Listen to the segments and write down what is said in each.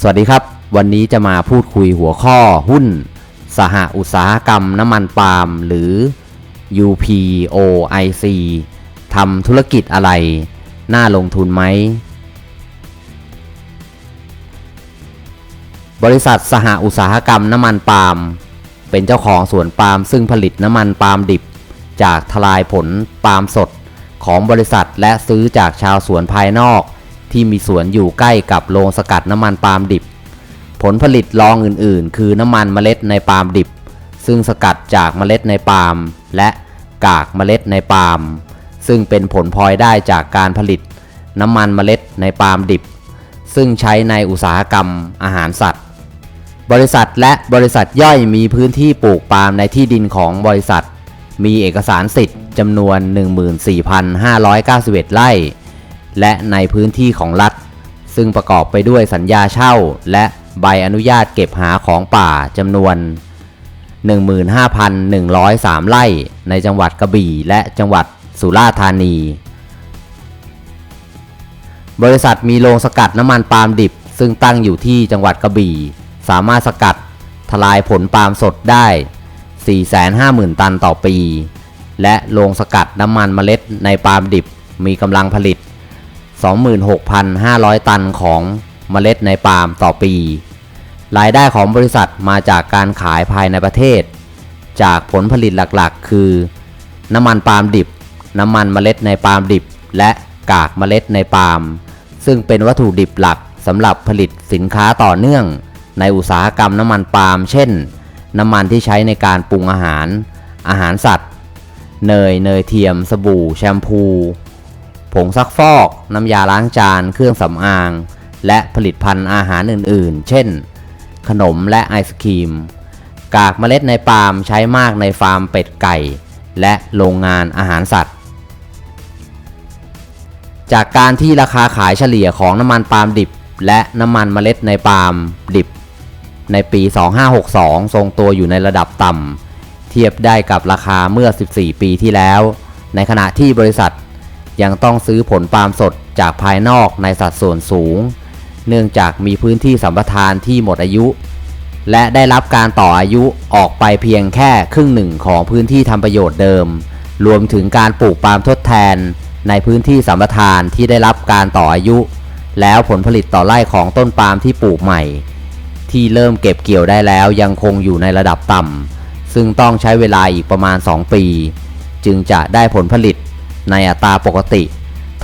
สวัสดีครับ วันนี้จะมาพูดคุยหัวข้อหุ้น สหอุตสาหกรรมน้ำมันปาล์มหรือ UPOIC ทำธุรกิจอะไร น่าลงทุนไหม บริษัทสหอุตสาหกรรมน้ำมันปาล์มเป็นเจ้าของสวนปาล์มซึ่งผลิตน้ำมันปาล์มดิบ จากทลายผลปาล์มสดของบริษัทและซื้อจากชาวสวนภายนอก ที่มีสวนอยู่ใกล้กับโรงสกัดน้ำมันปาล์มดิบ ผลผลิตรองอื่นๆ คือน้ำมันเมล็ดในปาล์มดิบ ซึ่งสกัดจากเมล็ดในปาล์มและกากเมล็ดในปาล์มซึ่งเป็นผลพลอยได้จากการผลิต น้ำมันเมล็ดในปาล์มดิบ ซึ่งใช้ในอุตสาหกรรมอาหารสัตว์ บริษัทและบริษัทย่อยมีพื้นที่ปลูกปาล์มในที่ดินของบริษัท มีเอกสารสิทธิ์จำนวน 14,591 ไร่ และในพื้นที่ของรัฐ ซึ่งประกอบไปด้วยสัญญาเช่า และใบอนุญาตเก็บหาของป่าจำนวน 15,103 ไร่ ในจังหวัดกระบี่และจังหวัดสุราษฎร์ธานี บริษัทมีโรงสกัดน้ำมันปาล์มดิบ ซึ่งตั้งอยู่ที่จังหวัดกระบี่ สามารถสกัดทลายผลปาล์มสดได้ 450,000 ตันต่อปี และโรงสกัดน้ำมันเมล็ดในปาล์มดิบมีกำลังผลิต 26,500 ตันของเมล็ดในปาล์มต่อปี รายได้ของบริษัทมาจากการขายภายในประเทศ จากผลผลิตหลักๆ คือ น้ำมันปาล์มดิบ น้ำมันเมล็ดในปาล์มดิบ และกากเมล็ดในปาล์ม ซึ่งเป็นวัตถุดิบหลักสำหรับผลิตสินค้าต่อเนื่อง ในอุตสาหกรรมน้ำมันปาล์ม เช่น น้ำมันที่ใช้ในการปรุงอาหาร อาหารสัตว์ เนย เนยเทียม สบู่ แชมพู ผงซักฟอก น้ำยาล้างจาน เครื่องสำอาง และผลิตภัณฑ์อาหารอื่น ๆ เช่น ขนมและไอศครีม กากเมล็ดในปาล์มใช้มากในฟาร์มเป็ดไก่ และโรงงานอาหารสัตว์ จากการที่ราคาขายเฉลี่ยของน้ำมันปาล์มดิบ และน้ำมันเมล็ดในปาล์มดิบ ในปี 2562 ทรงตัวอยู่ในระดับต่ำเทียบได้กับราคาเมื่อ 14 ปีที่แล้ว ในขณะที่บริษัทยังต้องซื้อผลปาล์มสดจากภายนอกในสัดส่วนสูง เนื่องจากมีพื้นที่สัมปทานที่หมดอายุ และได้รับการต่ออายุออกไปเพียงแค่ครึ่งหนึ่งของพื้นที่ทำประโยชน์เดิม รวมถึงการปลูกปาล์มทดแทน ในพื้นที่สัมปทานที่ได้รับการต่ออายุ แล้วผลผลิตต่อไร่ของต้นปาล์มที่ปลูกใหม่ ที่เริ่มเก็บเกี่ยวได้แล้วยังคงอยู่ในระดับต่ำซึ่งต้องใช้เวลาอีกประมาณ 2 ปี จึงจะได้ผลผลิตในอัตราปกติ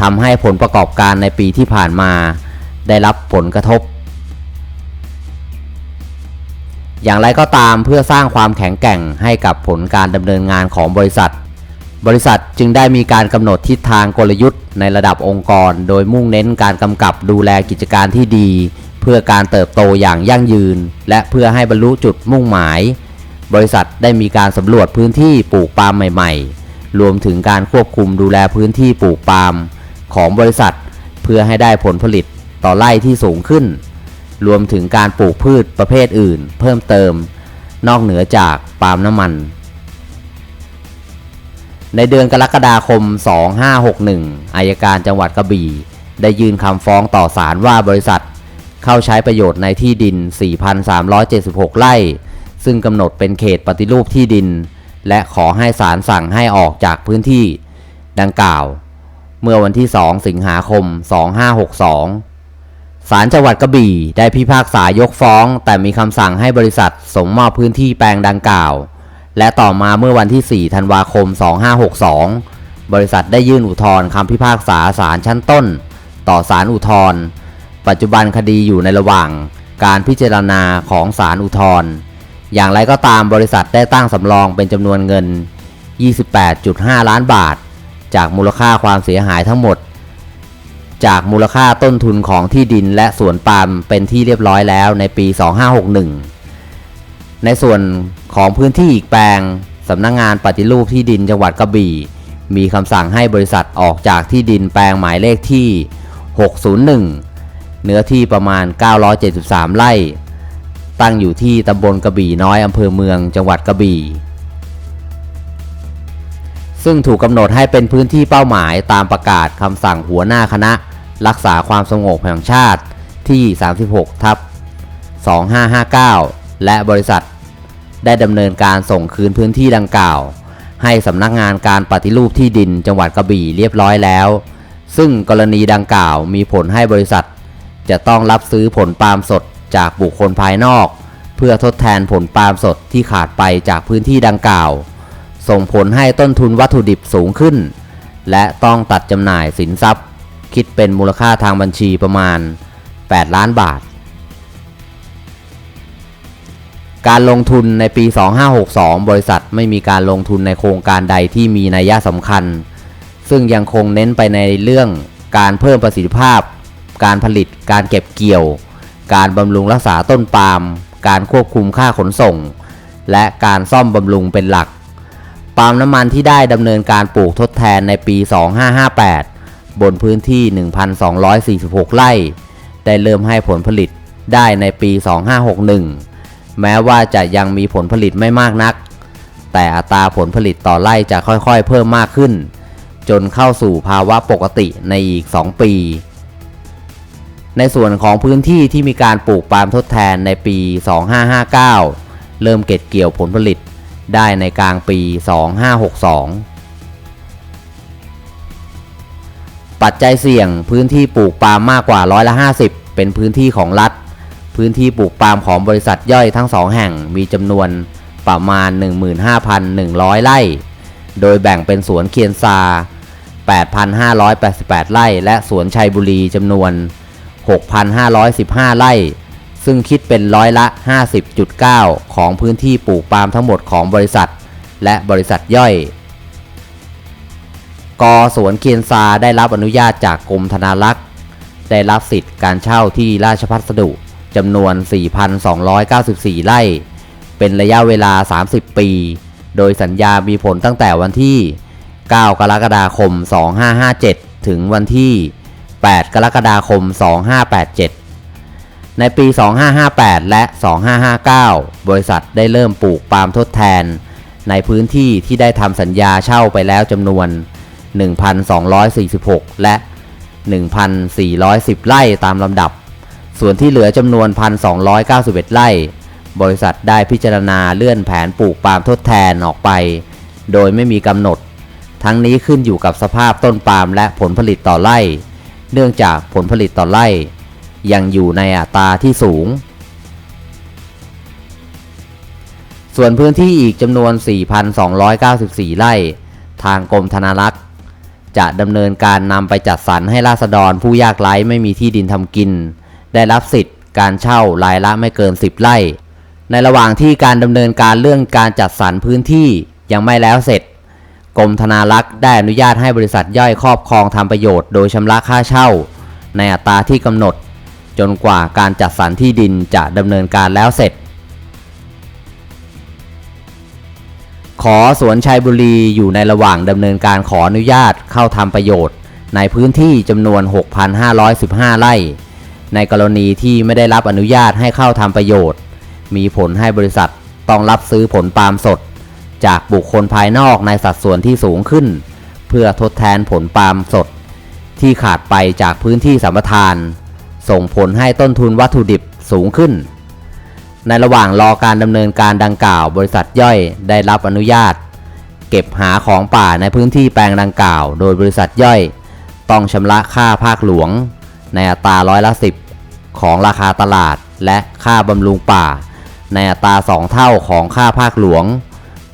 ทำให้ผลประกอบการในปีที่ผ่านมา ได้รับผลกระทบ อย่างไรก็ตามเพื่อสร้างความแข็งแกร่งให้กับผลการดำเนินงานของบริษัท บริษัทจึงได้มีการกำหนดทิศทางกลยุทธ์ในระดับองค์กร โดยมุ่งเน้นการกำกับดูแลกิจการที่ดี เพื่อการเติบโตอย่างยั่งยืน และเพื่อให้บรรลุจุดมุ่งหมาย บริษัทได้มีการสำรวจพื้นที่ปลูกปาล์มใหม่ ๆ รวมถึงการควบคุมดูแลพื้นที่ปลูกปาล์มของบริษัท เพื่อให้ได้ผลผลิตต่อไร่ที่สูงขึ้น รวมถึงการปลูกพืชประเภทอื่น เพิ่มเติม นอกเหนือจากปาล์มน้ำมัน ในเดือนกรกฎาคม 2561 อายการจังหวัดกระบี่ ได้ยื่นคำฟ้องต่อศาลว่าบริษัท เข้าใช้ประโยชน์ในที่ดิน 4,376 ไร่ ซึ่งกำหนดเป็นเขตปฏิรูปที่ดิน และขอให้ศาลสั่งให้ออกจากพื้นที่ ดังกล่าว เมื่อวันที่ 2 สิงหาคม 2562 ศาลจังหวัดกระบี่ ได้พิพากษายกฟ้อง แต่มีคำสั่งให้บริษัทส่งมอบพื้นที่แปลงดังกล่าว และต่อมาเมื่อวันที่ 4 ธันวาคม 2562 บริษัทได้ยื่นอุทธรณ์คำพิพากษาศาลชั้นต้น ต่อศาลอุทธรณ์ปัจจุบันคดีอยู่ในระหว่างการพิจารณาของศาลอุทธรณ์อย่างไรก็ตามบริษัทได้ตั้งสำรองเป็นจำนวนเงิน 28.5 ล้านบาท จากมูลค่าความเสียหายทั้งหมด จากมูลค่าต้นทุนของที่ดินและสวนปาล์มเป็นที่เรียบร้อยแล้วในปี 2561 ในส่วนของพื้นที่อีกแปลงสำนักงงานปฏิรูปที่ดินจังหวัดกระบี่ มีคำสั่งให้บริษัทออกจากที่ดินแปลงหมายเลขที่ 601 เนื้อที่ประมาณ 973 ไร่ ตั้งอยู่ที่ตำบลกระบี่น้อยอำเภอเมืองจังหวัดกระบี่ ซึ่งถูกกำหนดให้เป็นพื้นที่เป้าหมายตามประกาศคำสั่งหัวหน้าคณะ รักษาความสงบแห่งชาติที่ 36 ทับ 2559 และบริษัท ได้ดำเนินการส่งคืนพื้นที่ดังกล่าว ให้สำนักงานการปฏิรูปที่ดินจังหวัดกระบี่เรียบร้อยแล้ว ซึ่งกรณีดังกล่าวมีผลให้บริษัท จะต้องรับซื้อผลปาล์มสดจากบุคคลภายนอก เพื่อทดแทนผลปาล์มสดที่ขาดไปจากพื้นที่ดังกล่าว ส่งผลให้ต้นทุนวัตถุดิบสูงขึ้น และต้องตัดจำหน่ายสินทรัพย์ คิดเป็นมูลค่าทางบัญชีประมาณ 8 ล้านบาท การลงทุนในปี 2562 บริษัทไม่มีการลงทุนในโครงการใดที่มีนัยยะสำคัญ ซึ่งยังคงเน้นไปในเรื่องการเพิ่มประสิทธิภาพ การผลิต การเก็บเกี่ยว การบำรุงรักษาต้นปาล์ม การควบคุมค่าขนส่ง และการซ่อมบำรุงเป็นหลัก ปาล์มน้ำมันที่ได้ดำเนินการปลูกทดแทนในปี 2558 บนพื้นที่ 1,246 ไร่ ได้เริ่มให้ผลผลิตได้ในปี 2561 แม้ว่าจะยังมีผลผลิตไม่มากนัก แต่อัตราผลผลิตต่อไร่จะค่อยๆ เพิ่มมากขึ้น จนเข้าสู่ภาวะปกติในอีก 2 ปี ในส่วนของพื้นที่ที่มีการปลูกปาล์มทดแทนในปี 2559 เริ่มเก็บเกี่ยวผลผลิตได้ในกลางปี 2562ปัจจัยเสี่ยงพื้นที่ปลูกปาล์มมากกว่าร้อยละ 50 เป็นพื้นที่ของรัฐ พื้นที่ปลูกปาล์มของบริษัทย่อยทั้งสองแห่งมีจำนวนประมาณ 15,100 ไร่ โดยแบ่งเป็นสวนเคียนซา 8,588 ไร่ และสวนชัยบุรีจำนวน 6,515 ไร่ ซึ่งคิดเป็นร้อยละ 50.9 ของพื้นที่ปลูกปาล์มทั้งหมดของบริษัท และบริษัทย่อยกสวนเคียนซาได้รับอนุญาตจากกรมธนารักษ์ ได้รับสิทธิ์การเช่าที่ราชพัสดุ จำนวน 4,294 ไร่ เป็นระยะเวลา 30 ปี โดยสัญญามีผลตั้งแต่วันที่ 9 กรกฎาคม 2557 ถึงวันที่ 8 กรกฎาคม 2587 ในปี 2558 และ 2559 บริษัทได้เริ่มปลูกปาล์มทดแทน ในพื้นที่ที่ได้ทำสัญญาเช่าไปแล้วจำนวน 1,246 และ 1,410 ไร่ตามลำดับ ส่วนที่เหลือจำนวน 1,291 ไร่ บริษัทได้พิจารณาเลื่อนแผนปลูกปาล์มทดแทนออกไป โดยไม่มีกำหนด ทั้งนี้ขึ้นอยู่กับสภาพต้นปาล์มและผลผลิตต่อไร่ เนื่องจากผลผลิตต่อไร่ยังอยู่ในอัตราที่สูง ส่วนพื้นที่อีกจำนวน 4,294 ไร่ ทางกรมธนารักษ์ จะดำเนินการนำไปจัดสรรให้ราษฎรผู้ยากไร้ไม่มีที่ดินทำกิน ได้รับสิทธิ์การเช่ารายละไม่เกิน 10 ไร่ ในระหว่างที่การดำเนินการเรื่องการจัดสรรพื้นที่ยังไม่แล้วเสร็จ กรมธนารักษ์ได้อนุญาตให้บริษัทย่อยครอบครองทำประโยชน์โดยชำระค่าเช่า ในอัตราที่กำหนด จนกว่าการจัดสรรที่ดินจะดำเนินการแล้วเสร็จ ขอสวนชัยบุรีอยู่ในระหว่างดำเนินการขออนุญาตเข้าทำประโยชน์ ในพื้นที่จำนวน 6,515 ไร่ ในกรณีที่ไม่ได้รับอนุญาตให้เข้าทำประโยชน์ มีผลให้บริษัทต้องรับซื้อผลปาล์มสด จากบุคคลภายนอกในสัดส่วนที่สูงขึ้น เพื่อทดแทนผลปาล์มสด ที่ขาดไปจากพื้นที่สัมปทาน ส่งผลให้ต้นทุนวัตถุดิบสูงขึ้น ในระหว่างรอการดำเนินการดังกล่าว บริษัทย่อยได้รับอนุญาต เก็บหาของป่าในพื้นที่แปลงดังกล่าว โดยบริษัทย่อย ต้องชำระค่าภาคหลวง ในอัตราร้อยละสิบของราคาตลาดและค่าบำรุงป่า ในอัตราสองเท่าของค่าภาคหลวง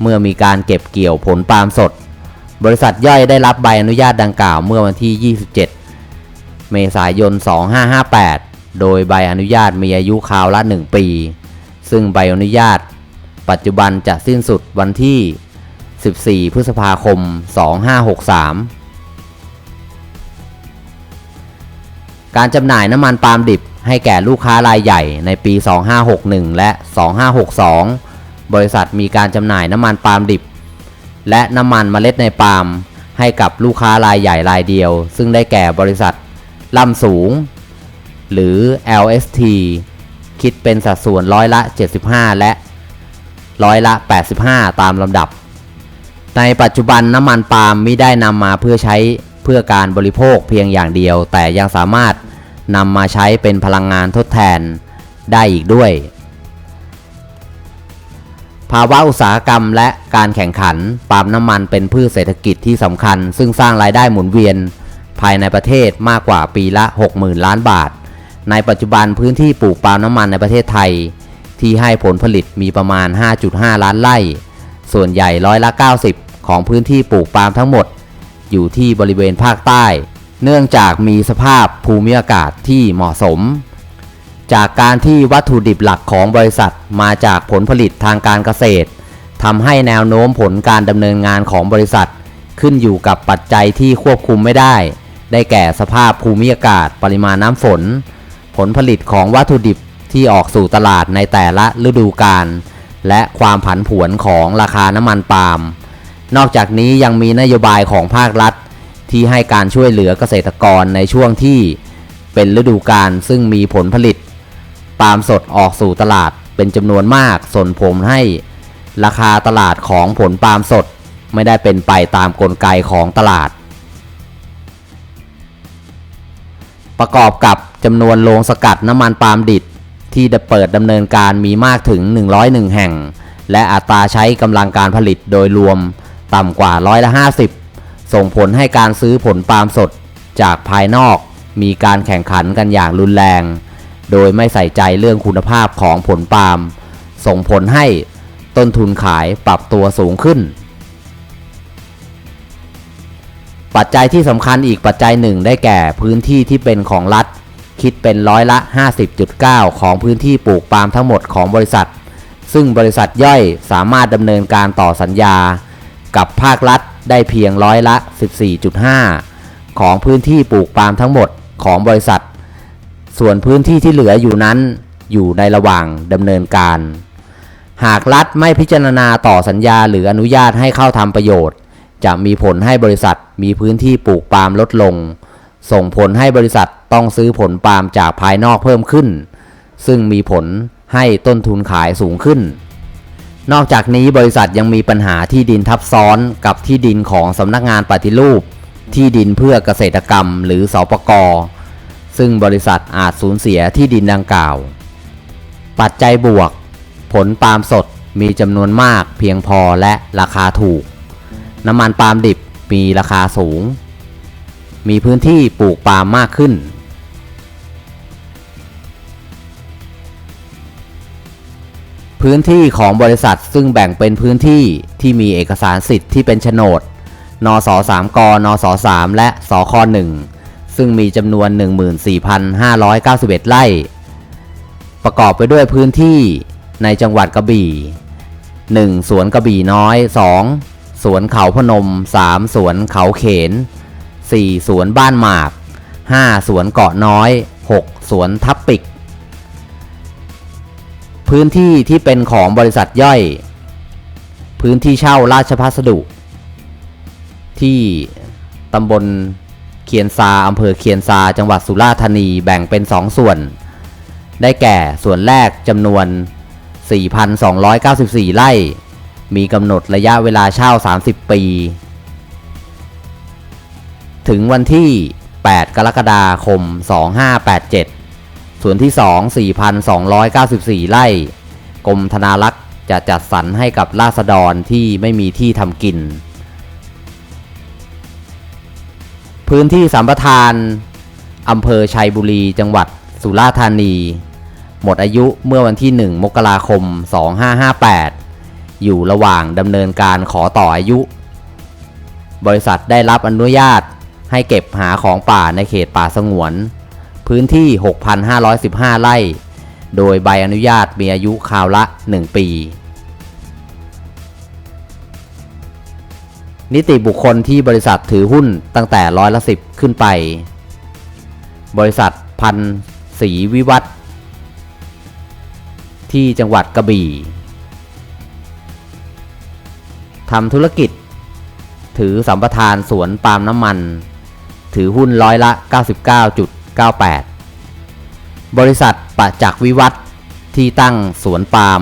เมื่อมีการเก็บเกี่ยวผลปาล์มสด บริษัทย่อยได้รับใบอนุญาตดังกล่าวเมื่อวันที่ 27 เมษายน 2558 โดยใบอนุญาตมีอายุคราวละ 1 ปี ซึ่งใบอนุญาต ปัจจุบันจะสิ้นสุดวันที่ 14 พฤษภาคม 2563 การจำหน่ายน้ำมันปาล์มดิบให้แก่ลูกค้ารายใหญ่ในปี 2561 และ 2562 บริษัทมีการจำหน่ายน้ำมันปาล์มดิบ และน้ำมันเมล็ดในปาล์มให้กับลูกค้ารายใหญ่รายเดียว ซึ่งได้แก่บริษัทล่ำสูง หรือ LST คิดเป็นสัดส่วนร้อยละ 75 และร้อยละ 85 ตามลำดับ ในปัจจุบันน้ำมันปาล์มไม่ได้นำมาเพื่อใช้เพื่อการบริโภคเพียงอย่างเดียว แต่ยังสามารถ นำมาใช้เป็นพลังงานทดแทนได้อีกด้วย ภาวะอุตสาหกรรมและการแข่งขันปาล์มน้ำมันเป็นพืชเศรษฐกิจที่สำคัญ ซึ่งสร้างรายได้หมุนเวียนภายในประเทศมากกว่าปีละ 60,000 ล้านบาท ในปัจจุบันพื้นที่ปลูกปาล์มน้ำมันในประเทศไทย ที่ให้ผลผลิตมีประมาณ 5.5 ล้านไร่ ส่วนใหญ่ร้อยละ 90 ของพื้นที่ปลูกปาล์มทั้งหมด อยู่ที่บริเวณภาคใต้ เนื่องจากมีสภาพภูมิอากาศที่เหมาะสม จากการที่วัตถุดิบหลักของบริษัทมาจากผลผลิตทางการเกษตรทำให้แนวโน้มผลการดำเนินงานของบริษัท ขึ้นอยู่กับปัจจัยที่ควบคุมไม่ได้ ได้แก่สภาพภูมิอากาศ ปริมาณน้ำฝน ผลผลิตของวัตถุดิบที่ออกสู่ตลาดในแต่ละฤดูกาลและความผันผวนของราคาน้ำมันปาล์มนอกจากนี้ยังมีนโยบายของภาครัฐ ที่ให้การช่วยเหลือเกษตรกรในช่วงที่เป็นฤดูกาลซึ่งมีผลผลิตปาล์มสดออกสู่ตลาดเป็นจำนวนมากส่งผลให้ราคาตลาดของผลปาล์มสดไม่ได้เป็นไปตามกลไกของตลาด ประกอบกับจำนวนโรงสกัดน้ำมันปาล์มดิบที่เปิดดำเนินการมีมากถึง 101 แห่ง และอัตราใช้กำลังการผลิตโดยรวมต่ำกว่าร้อยละ 50 ส่งผลให้การซื้อผลปาล์มสดจากภายนอก มีการแข่งขันกันอย่างรุนแรง โดยไม่ใส่ใจเรื่องคุณภาพของผลปาล์มส่งผลให้ต้นทุนขายปรับตัวสูงขึ้น ปัจจัยที่สำคัญอีกปัจจัยหนึ่งได้แก่พื้นที่ที่เป็นของรัฐ คิดเป็นร้อยละ 50.9 ของพื้นที่ปลูกปาล์มทั้งหมดของบริษัท ซึ่งบริษัทย่อยสามารถดำเนินการต่อสัญญา กับภาครัฐ ได้เพียงร้อยละ 14.5 ของพื้นที่ปลูกปาล์มทั้งหมดของบริษัท ส่วนพื้นที่ที่เหลืออยู่นั้นอยู่ในระหว่างดำเนินการ หากรัฐไม่พิจารณาต่อสัญญาหรืออนุญาตให้เข้าทำประโยชน์ จะมีผลให้บริษัทมีพื้นที่ปลูกปาล์มลดลง ส่งผลให้บริษัทต้องซื้อผลปาล์มจากภายนอกเพิ่มขึ้น ซึ่งมีผลให้ต้นทุนขายสูงขึ้น นอกจากนี้บริษัทยังมีปัญหาที่ดินทับซ้อนกับที่ดินของสำนักงานปฏิรูป ที่ดินเพื่อเกษตรกรรมหรือสปกรซึ่งบริษัทอาจสูญเสียที่ดินดังกล่าว ปัจจัยบวก ผลปาล์มสดมีจำนวนมากเพียงพอและราคาถูก น้ำมันปาล์มดิบมีราคาสูง มีพื้นที่ปลูกปาล์มมากขึ้น พื้นที่ของบริษัทซึ่งแบ่งเป็นพื้นที่ที่มีเอกสารสิทธิ์ที่เป็นโฉนด นส3กนส3และสค1ซึ่งมีจำนวน 14,591 ไร่ ประกอบไปด้วยพื้นที่ในจังหวัดกระบี่ 1. สวนกระบี่น้อย 2. สวนเขาพนม 3. สวนเขาเขน 4. สวนบ้านหมาก 5. สวนเกาะน้อย 6. สวนทับปิก พื้นที่ที่เป็นของบริษัทย่อย พื้นที่เช่าราชพัสดุ ที่ตำบลเคียนซาอำเภอเคียนซา จังหวัดสุราษฎร์ธานีแบ่งเป็น 2 ส่วน ได้แก่ส่วนแรกจำนวน 4,294 ไร่ มีกำหนดระยะเวลาเช่า 30 ปี ถึงวันที่ 8 กรกฎาคม 2587 ส่วนที่ 2 4,294 ไร่ กรมธนารักษ์จะจัดสรรให้กับราษฎรที่ไม่มีที่ทำกิน พื้นที่สัมปทานอำเภอชัยบุรีจังหวัดสุราษฎร์ธานี หมดอายุเมื่อวันที่ 1 มกราคม 2558 อยู่ระหว่างดำเนินการขอต่ออายุ บริษัทได้รับอนุญาตให้เก็บหาของป่าในเขตป่าสงวน พื้นที่ 6,515 ไร่ โดยใบอนุญาตมีอายุคราวละ 1 ปี นิติบุคคลที่บริษัทถือหุ้นตั้งแต่ร้อยละสิบขึ้นไป บริษัทพันศรีวิวัฒที่จังหวัดกระบี่ทำธุรกิจ ถือสัมปทานสวนปาล์มน้ำมัน ถือหุ้นร้อยละ 99.98 บริษัทประจักษ์วิวัฒที่ตั้งสวนปาล์ม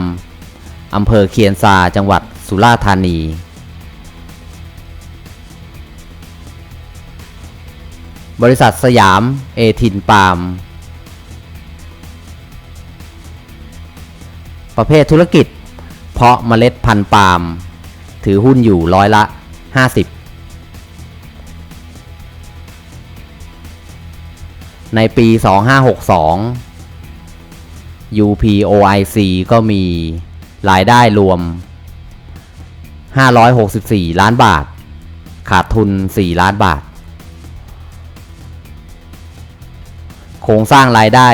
อำเภอเคียนซาจังหวัดสุราษฎร์ธานี บริษัทสยามเอทินปาล์มประเภทธุรกิจ เพาะเมล็ดพันธุ์ปาล์มถือหุ้นอยู่ร้อยละ 50 ในปี 2562 UPOIC ก็มีรายได้รวม 564 ล้านบาท ขาดทุน 4 ล้านบาท โครงสร้างรายได้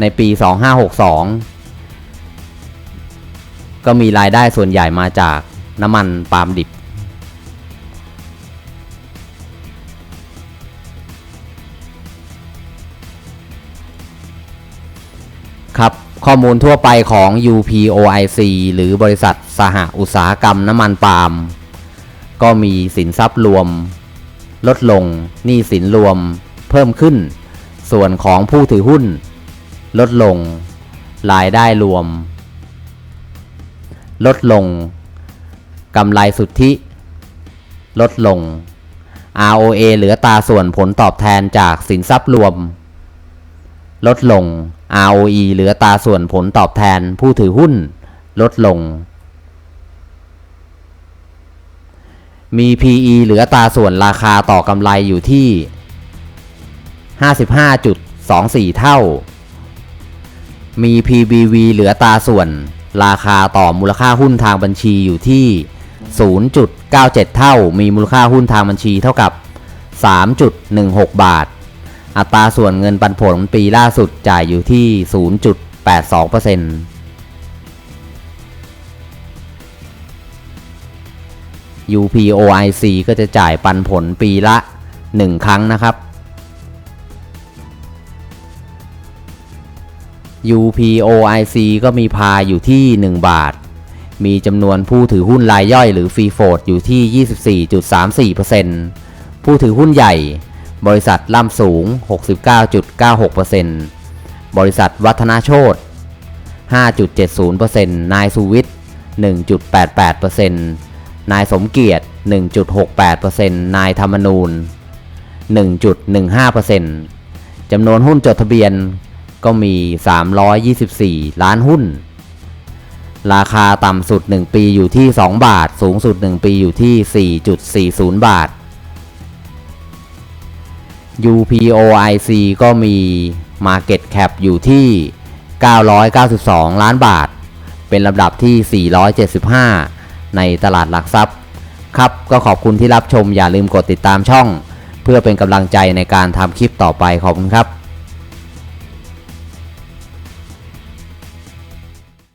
ในปี 2562 ก็มีรายได้ส่วนใหญ่มาจากน้ำมันปาล์มดิบ ครับข้อมูลทั่วไปของ UPOIC หรือบริษัทสหอุตสาหกรรมน้ำมันปาล์มก็มีสินทรัพย์รวม ลดลงหนี้สินรวมเพิ่มขึ้น ส่วนของผู้ถือหุ้น ลดลง รายได้รวม ลดลงกำไรสุทธิ ลดลง ROA เหลือตาส่วนผลตอบแทนจากสินทรัพย์รวม ลดลง ROE เหลือตาส่วนผลตอบแทนผู้ถือหุ้นลดลง มี PE เหลือตาส่วนราคาต่อกำไรอยู่ที่ 55.24 เท่า มี PBV เหลือตาส่วนราคาต่อมูลค่าหุ้นทางบัญชีอยู่ที่ 0.97 เท่า มีมูลค่าหุ้นทางบัญชีเท่ากับ 3.16 บาท อัตราส่วนเงินปันผลปีล่าสุดจ่ายอยู่ที่ 0.82% UPOIC ก็จะจ่ายปันผลปีละ 1 ครั้งนะครับ UPOIC ก็มีพาอยู่ที่ 1 บาท มีจำนวนผู้ถือหุ้นรายย่อยหรือฟรีโฟดอยู่ที่ 24.34%ผู้ถือหุ้นใหญ่ บริษัทล่ำสูง 69.96%บริษัทวัฒนาโชต5.70%นายสุวิทย์ 1.88%นายสมเกียรติ 1.68%นายธรรมนูญ 1.15%จำนวนหุ้นจดทะเบียนก็มี 324 ล้านหุ้น ราคาต่ำสุด 1 ปีอยู่ที่ 2 บาท สูงสุด 1 ปีอยู่ที่ 4.40 บาท UPOIC ก็มี Market Cap อยู่ที่ 992 ล้านบาท เป็นลำดับที่ 475 ในตลาดหลักทรัพย์ ครับก็ขอบคุณที่รับชมอย่าลืมกดติดตามช่อง เพื่อเป็นกำลังใจในการทำคลิปต่อไปขอบคุณครับ